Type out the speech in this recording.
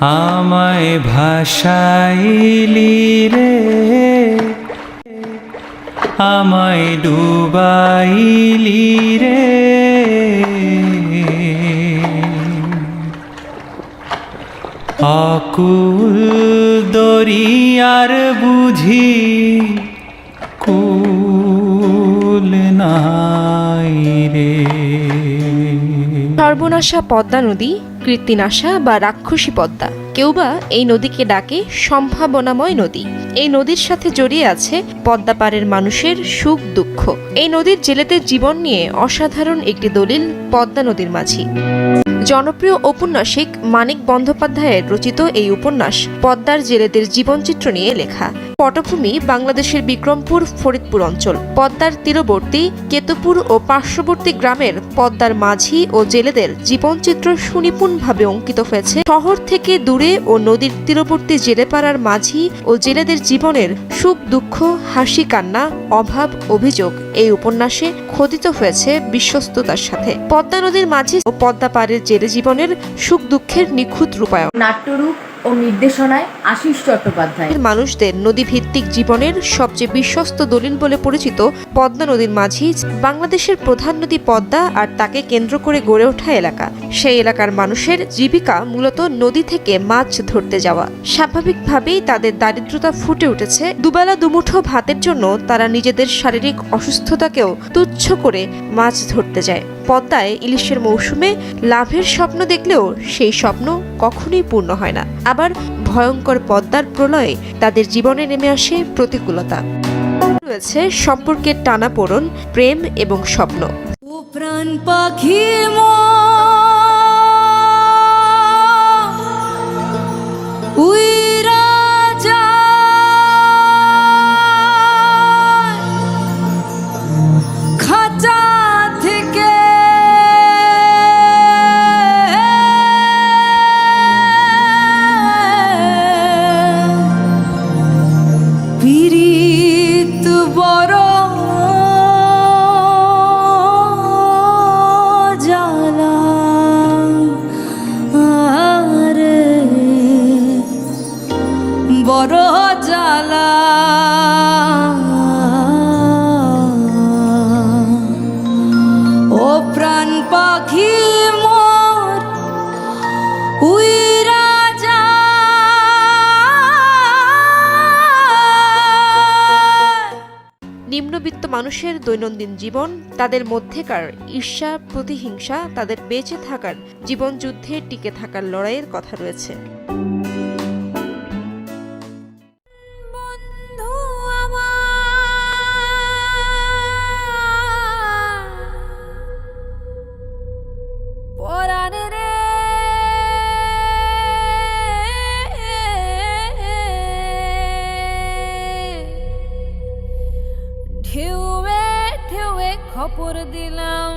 আমায় ভাসাইলি রে। আমায় ডুবাইলি রে। অকুল দরিয়ার বুঝি কুল নাই রে। সর্বনাশা পদ্মা নদী কীর্তিনাশা বা রাক্ষসী পদ্মা। কেউ বা এই নদীকে ডাকে সম্ভাবনাময় নদী। এই নদীর সাথে জড়িয়ে আছে পদ্মাপাড়ের মানুষের সুখ দুঃখ। এই নদীর জেলেদের জীবন নিয়ে অসাধারণ একটি দলিল পদ্মা নদীর মাঝি। জনপ্রিয় ঔপন্যাসিক মানিক বন্দ্যোপাধ্যায়ের রচিত এই উপন্যাস পদ্মার জেলেদের জীবনচিত্র নিয়ে লেখা। পটভূমি বাংলাদেশের বিক্রমপুর, ফরিদপুর অঞ্চল। পদ্মার তীরবর্তী কেতুপুর ও পার্শ্ববর্তী গ্রামের পদ্মার মাঝি ও জেলেদের জীবনচিত্র সুনিপুণভাবে অঙ্কিত হয়েছে। শহর থেকে দূরে ও নদীর তীরবর্তী জেলেপাড়ার মাঝি ও জেলেদের জীবনের সুখ, দুঃখ, হাসি, কান্না, অভাব, অভিযোগ এই উপন্যাসে খোদিত হয়েছে বিশ্বস্ততার সাথে। পদ্মা নদীর মাঝি ও পদ্মা পাড়ের জেলে জীবনের সুখ, দুঃখের নিখুঁত রূপায়ণ। নাট্যরূপ ও নির্দেশনায় আশিস চট্টোপাধ্যায়। মানুষদের নদীভিত্তিক জীবনের সবচেয়ে বিশ্বস্ত দলিল বলে পরিচিত পদ্মা নদীর মাঝি বাংলাদেশের প্রধান নদী পদ্মা আর তাকে কেন্দ্র করে গড়ে ওঠা এলাকা। সেই এলাকার মানুষের জীবিকা মূলত নদী থেকে মাছ ধরতে যাওয়া। স্বাভাবিকভাবেই তাদের দারিদ্রতা ফুটে উঠেছে। দুবেলা দুমুঠো ভাতের জন্য তারা নিজেদের শারীরিক অসুস্থতাকেও তুচ্ছ করে মাছ ধরতে যায়। পদ্মায় ইলিশের মৌসুমে লাভের স্বপ্ন দেখলেও সেই স্বপ্ন কখনোই পূর্ণ হয় না। আবার ভয়ঙ্কর পদ্মার প্রলয়ে তাদের জীবনে নেমে আসে প্রতিকূলতা। রয়েছে সম্পর্কের টানাপোড়ন, প্রেম এবং স্বপ্ন। প্রাণ পাখি নিম্নবিত্ত মানুষের দৈনন্দিন জীবন, তাদের মধ্যেকার ঈর্ষা, প্রতিহিংসা, তাদের বেঁচে থাকার জীবনযুদ্ধে টিকে থাকার লড়াইয়ের কথা রয়েছে। খবর দিলাম।